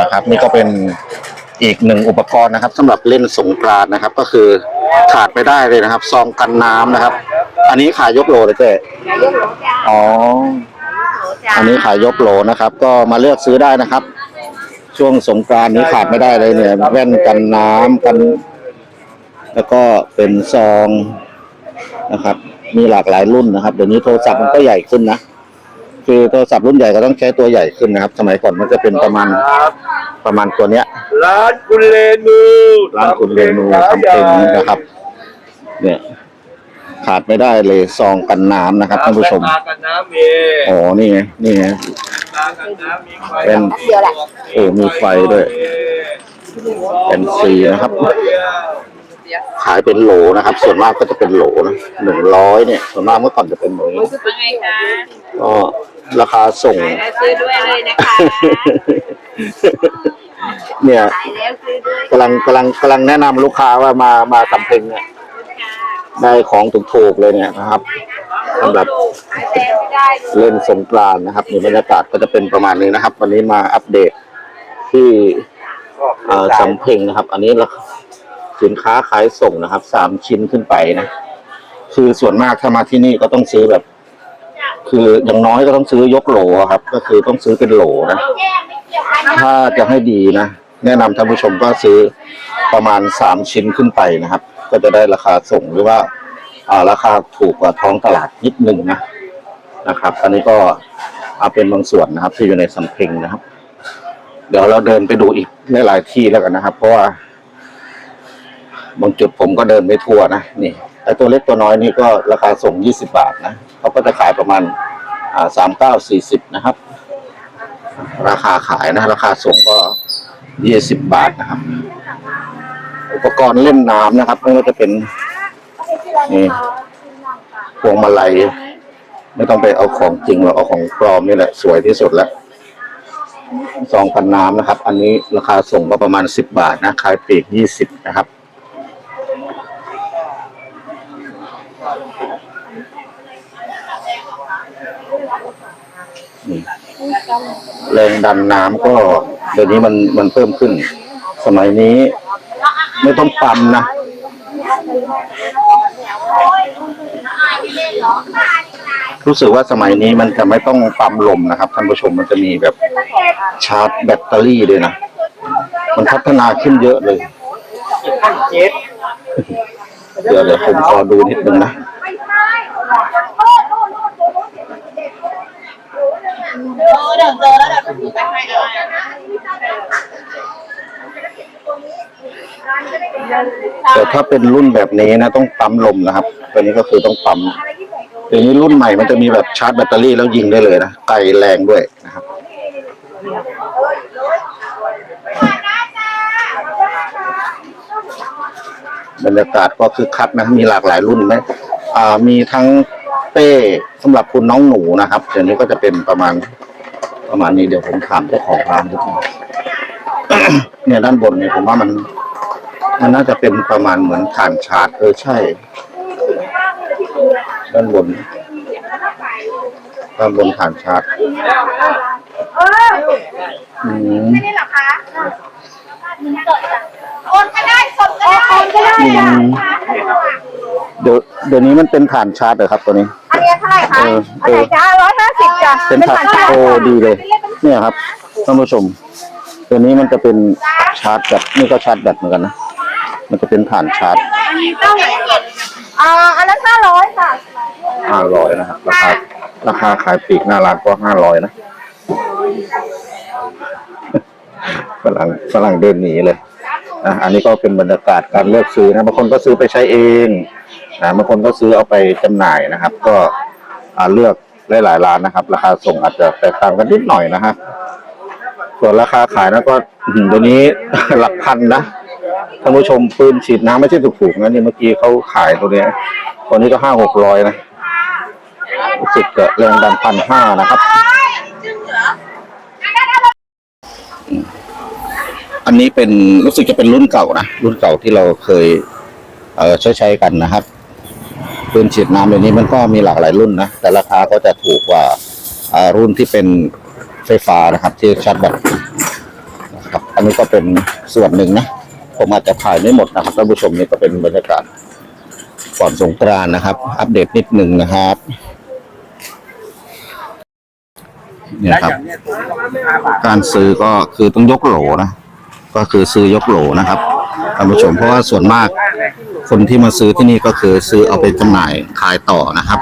นะครับ นี่ก็เป็นอีกหนึ่งอุปกรณ์นะครับสำหรับเล่นสงกรานต์นะครับ ก็คือขาดไม่ได้เลยนะครับ ซองกันน้ำนะครับ อันนี้ขายยกโหลเลยเจ๊ยกโหลจ้าอ๋อโหลจ้าอันนี้ขายยกโหลนะครับ ก็มาเลือกซื้อได้นะครับ ช่วงสงกรานต์นี้ขาดไม่ได้เลยเนี่ย แว่นกันน้ำกัน แล้วก็เป็นซองนะครับ มีหลากหลายรุ่นนะครับ เดี๋ยวนี้โทรศัพท์มันก็ใหญ่ขึ้นนะ คือโทรศัพท์รุ่นใหญ่ก็ต้องใช้ตัวใหญ่ขึ้นนะครับ สมัยก่อนมันจะเป็นประมาณประมาณตัวเนี้ย ร้านคุณเรนูร้านคุณเรนูทำเป็นนะครับ เนี่ย ขาดไม่ได้เลยซองกันน้ำนะครับท่านผู้ชม ตากันน้ำมีอ๋อ นี่ไง นี่ไง ตากันน้ำมีไฟเป็นเดียวแหละ โอ้มีไฟด้วย เป็นสีนะครับ ขายเป็นโหลนะครับ ส่วนมากก็จะเป็นโหลนะหนึ่งร้อยเนี่ย ส่วนมากเมื่อก่อนจะเป็นโหลว่าไงคะก็ ราคาส่ง ขายแล้วซื้อด้วยเลยนะคะเนี่ยขายแล้วซื้อด้วยกำลังกำลังกำลังแนะนำลูกค้าว่ามามาสำเพ็งเนี่ยได้ของถูกๆเลยเนี่ยนะครับสำหรับขายแพงไม่ได้เลยเล่นสงกรานต์นะครับนี่บรรยากาศก็จะเป็นประมาณนี้นะครับ วันนี้มาอัปเดตที่เอ่อสำเพ็งนะครับ อันนี้ราคาสินค้าขายส่งนะครับสามชิ้นขึ้นไปนะ คือส่วนมากถ้ามาที่นี่ก็ต้องซื้อแบบ คืออย่างน้อยก็ต้องซื้อยกโหลอะครับ ก็คือต้องซื้อเป็นโหลนะ ถ้าจะให้ดีนะ แนะนำท่านผู้ชมก็ซื้อประมาณสามชิ้นขึ้นไปนะครับ ก็จะได้ราคาส่งหรือว่าอ่าราคาถูกกว่าท้องตลาดนิดหนึ่งนะนะครับ อันนี้ก็เอาเป็นบางส่วนนะครับ ที่อยู่ในสำเพ็งนะครับ เดี๋ยวเราเดินไปดูอีกหลายๆที่แล้วกันนะครับ เพราะว่า บางจุดผมก็เดินไม่ทั่วนะนี่ไอตัวเล็กตัวน้อยนี่ก็ราคาส่งยี่สิบาทนะ เขาก็จะขายประมาณสามเก้าสี่สิบนะครับ ราคาขายนะราคาส่งก็ยี่สิบบาทนะครับ อุปกรณ์เล่นน้ำนะครับไม่ว่าจะเป็นนี่พวงมาลัยไม่ต้องไปเอาของจริงหรอกเอาของปลอมนี่แหละสวยที่สุดแล้วซองกันน้ำนะครับ อันนี้ราคาส่งก็ประมาณสิบบาทนะขายปีกยี่สิบนะครับ แรงดันน้ำก็เดี๋ยวนี้มันมันเพิ่มขึ้น สมัยนี้ ไม่ต้องปั๊มนะ รู้สึกว่าสมัยนี้มันจะไม่ต้องปั๊มลมนะครับท่านผู้ชมมันจะมีแบบชาร์จแบตเตอรี่ด้วยนะ มันพัฒนาขึ้นเยอะเลยเดเดี๋ยวเดี๋ยวผมขอดูนิดนึงนะ เดี๋ยวเจอแล้วเดี๋ยวถือไปให้เอาแต่ถ้าเป็นรุ่นแบบนี้นะต้องปั๊มลมนะครับ ตัวนี้ก็คือต้องปั๊มเดี๋ยวนี้รุ่นใหม่มันจะมีแบบชาร์จแบตเตอรี่แล้วยิงได้เลยนะ ไกลแรงด้วยนะครับ บรรยากาศก็คือคักนะ มีหลากหลายรุ่นไหมอ่ามีทั้งเป้สำหรับคุณน้องหนูนะครับเดี๋ยวนี้ก็จะเป็นประมาณ ประมาณนี้เดี๋ยวผมถามเจ้าของร้านนิดนึงเนี่ยด้านบนเนี่ยผมว่ามัน มันน่าจะเป็นประมาณเหมือนฐานชาร์จเออใช่ ด้านบนด้านบนฐานชาร์จเอออืมนี่เหรอคะโอนก็ได้สดก็ได้โอนก็ได้อืจ้ะม เดี๋ยวเดี๋ยวนี้มันเป็นฐานชาร์จเหรอครับตัวนี้ อันนี้เท่าไหร่คะเอออันไหนจ้าร้อยห้าสิบจ้ะเป็นฐานโอ้ดีเลย เนี่ยครับท่านผู้ชม ตัวนี้มันจะเป็นชาร์จแบตนี่ก็ชาร์จแบตเหมือนกันนะมันจะเป็นฐานชาร์จเท่าไหร่อ่าอันนั้นห้าร้อยค่ะห้าร้อยนะครับราคาราคาขายปลีกหน้าร้านก็ห้าร้อยนะฝรั่งฝรั่งเดินหนีเลยอะอันนี้ก็เป็นบรรยากาศการเลือกซื้อนะบางคนก็ซื้อไปใช้เอง นะบางคนก็ซื้อเอาไปจำหน่ายนะครับ ก็เลือกหลายร้านนะครับ ราคาส่งอาจจะแตกต่างกันนิดหน่อยนะครับส่วนราคาขายนะก็อื้อหือเดี๋ยวนี้หลักพันนะท่านผู้ชมปืนฉีดน้ำไม่ใช่ถูกๆนะนี่เมื่อกี้เขาขายตัวเนี้ยตัวนี้ก็ห้าหกร้อยนะรู้สึกจะแรงดันพันห้านะครับ อันนี้เป็นรู้สึกจะเป็นรุ่นเก่านะรุ่นเก่าที่เราเคย เออใช้ใช้กันนะครับ ปืนฉีดน้ำเดี๋ยวนี้มันก็มีหลากหลายรุ่นนะ แต่ราคาก็จะถูกกว่ารุ่นที่เป็นไฟฟ้านะครับ ที่ชาร์จแบตนนี้ก็เป็นส่วนหนึ่งนะผมอาจจะถ่ายไม่หมดนะครับท่านผู้ชมนี่ก็เป็นบรรยากาศก่อนสงกรานนะครับ อัปเดตนิดหนึ่งนะครับเนี่ยครับ การซื้อก็คือต้องยกโหลนะ ก็คือซื้อยกโหลนะครับท่านผู้ชมเพราะว่าส่วนมาก คนที่มาซื้อที่นี่ก็คือซื้อเอาไปจำหน่ายขายต่อนะครับ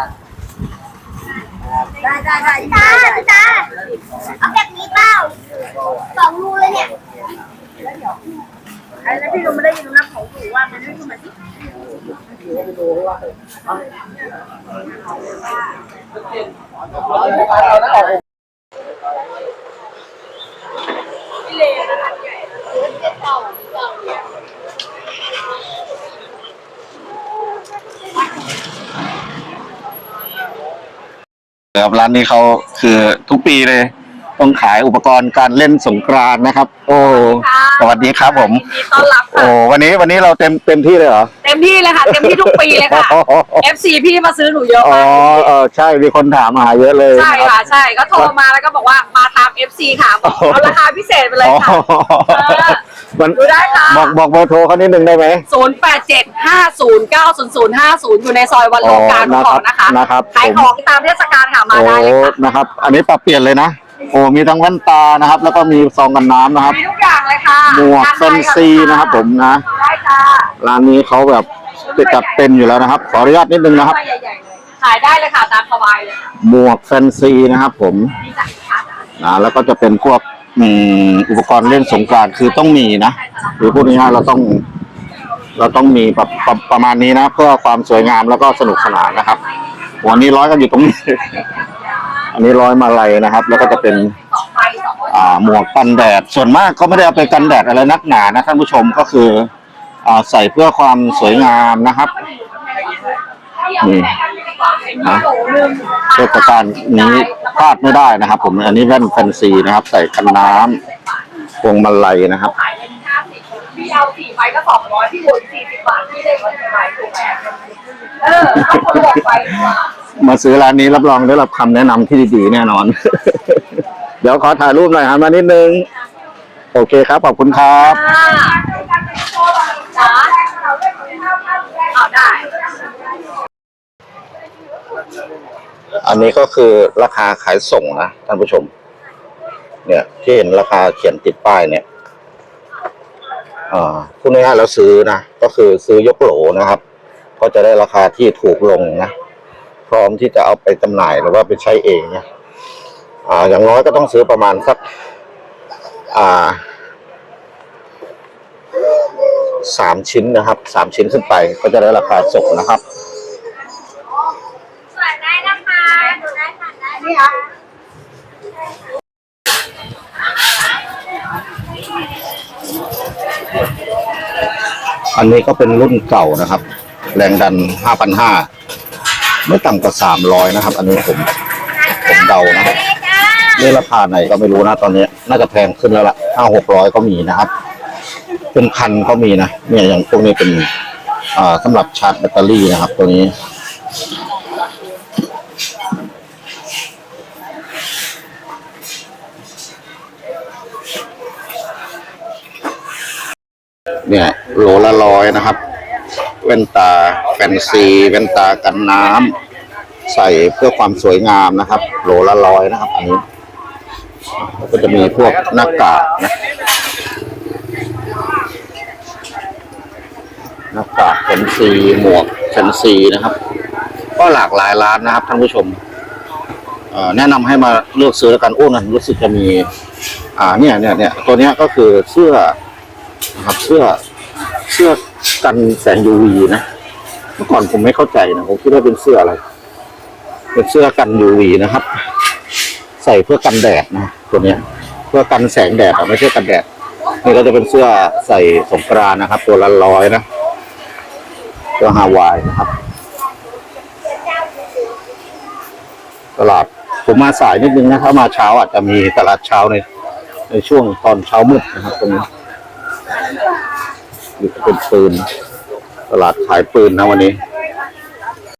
ได้ได้ได้พี่ตาพี่ตาเอาแบบนี้เปล่าสองรูเลยเนี่ยไอ้แล้วพี่เราไม่ได้ยินนะของหนูว่ามันไม่คือมันที่ ครับร้านนี้เขาคือทุกปีเลย ต้องขายอุปกรณ์การเล่นสงกรานต์นะครับ โอ้สวัสดีครับผมยินดีต้อนรับโอ้ค่ะวันนี้วันนี้เราเต็มเต็มที่เลยเหรอ เต็มที่เลยค่ะเต็มที่ทุกปีเลยค่ะ FC พี่มาซื้อหนูเยอะอ๋อมากเออใช่มีคนถามหาเยอะเลยใช่นรัค่ะบใช่ก็โทรมาแล้วก็บอกว่ามาตาม FC ค่ะบอกเอาราคาพิเศษไปเลยค่ะอ๋อเออ มันดูได้ค่ะ บอกบอกเบอร์โทรเขานิดนึงได้ไหม0 8 7 5 0 9 0 0 5 0 อยู่ในซอยวันโลกาอ๋อของนะคะนะครับขายผมของตามเทศกาลค่ะมาโอ้ได้เลยค่ะนะครับ อันนี้ปรับเปลี่ยนเลยนะโอ้มีทั้งแว่นตานะครับ แล้วก็มีซองกันน้ำนะครับ มีทุกอย่างเลยค่ะหมวกงานแฟไทนยซีนะครับ ผมนะได้ค่ะร้านนี้เขาแบบจะจัดเต็มอยู่แล้วนะครับ ขออนุญาตนิดนึงนะครับ ใหญ่ๆเลยขายได้เลยค่ะตามสบายเลยค่ะหมวกแฟนซีนะครับ ผมมีจัดค่ะนะแล้วก็จะเป็นพวกอื มอุปกรณ์เล่นสงกรานต์คือต้องมีนะหรือพูดง่ายๆเราต้อง เราต้องมีประประประมาณนี้นะเพื่อความสวยงามแล้วก็สนุกสนานนะครับวันนี้ร้อยกันอยู่ตรงนี้ อันนี้ร้อยมาลัยนะครับ แล้วก็จะเป็น อ่าหมวกกันแดด ส่วนมากก็ไม่ได้เอาไปกันแดดอะไรนักหนานะท่านผู้ชมก็คือ อ่าใส่เพื่อความสวยงามนะครับนี่ นะเทศกาลนี้พลาดไม่ได้นะครับ ผมอันนี้แว่นแฟนซีนะครับ ใส่กันน้ำพวงมาลัยนะครับขายเป็นห้าสิบพี่เอาสี่ใบก็สองร้อยพี่บวกสี่สิบบาทพี่ได้คนใบถูกไหมเออเอาคนบอกไปดีกว่ามาซื้อร้านนี้รับรองได้รับคำแนะนำที่ดีๆแน่นอน เดี๋ยวขอถ่ายรูปหน่อยหันมานิดนึง โอเคครับ ขอบคุณครับ อ่าจ๋าเอาได้ อันนี้ก็คือราคาขายส่งนะท่านผู้ชม เนี่ยที่เห็นราคาเขียนติดป้ายเนี่ยอ่าพูดง่ายๆแล้วซื้อนะก็คือซื้อยกโหลนะครับ ก็จะได้ราคาที่ถูกลงนะพร้อมที่จะเอาไปจำหน่ายหรือว่าไปใช้เองเนี่ยอ่าอย่างน้อยก็ต้องซื้อประมาณสัก อ่าสามชิ้นนะครับสามชิ้นขึ้นไปก็จะได้ราคาส่งนะครับ สวยได้นะคะดูได้ค่ะได้นี่ค่ะ อันนี้ก็เป็นรุ่นเก่านะครับ แรงดัน 5,500 ไม่ต่ำกว่า 300 นะครับ อันนี้ผม ผมเดานะครับนี่ราคาไหนก็ไม่รู้นะตอนนี้ น่าจะแพงขึ้นแล้วล่ะ5 600ก็มีนะครับ เป็นพันก็มีนะ เนี่ยอย่างพวกนี้เป็นอ่าสำหรับชาร์จแบตเตอรี่นะครับ ตัวนี้ เนี่ย โหลละร้อยนะครับ แว่นตาแฟนซีแว่นตากันน้ำใส่เพื่อความสวยงามนะครับ โหลละร้อยนะครับ อันนี้ ก็จะมีพวกหน้ากากนะหน้ากากแฟนซีหมวกแฟนซีนะครับ ก็หลากหลายร้านนะครับท่านผู้ชมแนะนำให้มาเลือกซื้อแล้วกันโอ้นั่นรู้สึกจะมี อ่าเนี่ยเนี่ยเนี่ยตัวเนี้ยก็คือเสื้อนะครับเสื้อ เสื้อกันแสง UV นะ เมื่อก่อนผมไม่เข้าใจนะผมคิดว่าเป็นเสื้ออะไร เป็นเสื้อกัน UV นะครับ ใส่เพื่อกันแดดนะตัวเนี้ย เพื่อกันแสงแดดไม่ใช่กันแดด นี่ก็จะเป็นเสื้อใส่สงกรานนะครับ ตัวละร้อยนะตัวฮาวายนะครับ ตลาดผมมาสายนิดนึงนะถ้ามาเช้าอาจจะมีตลาดเช้าในในช่วงตอนเช้ามืดนะครับตรงนี้ นี่ก็เป็นปืน ตลาดขายปืนนะวันนี้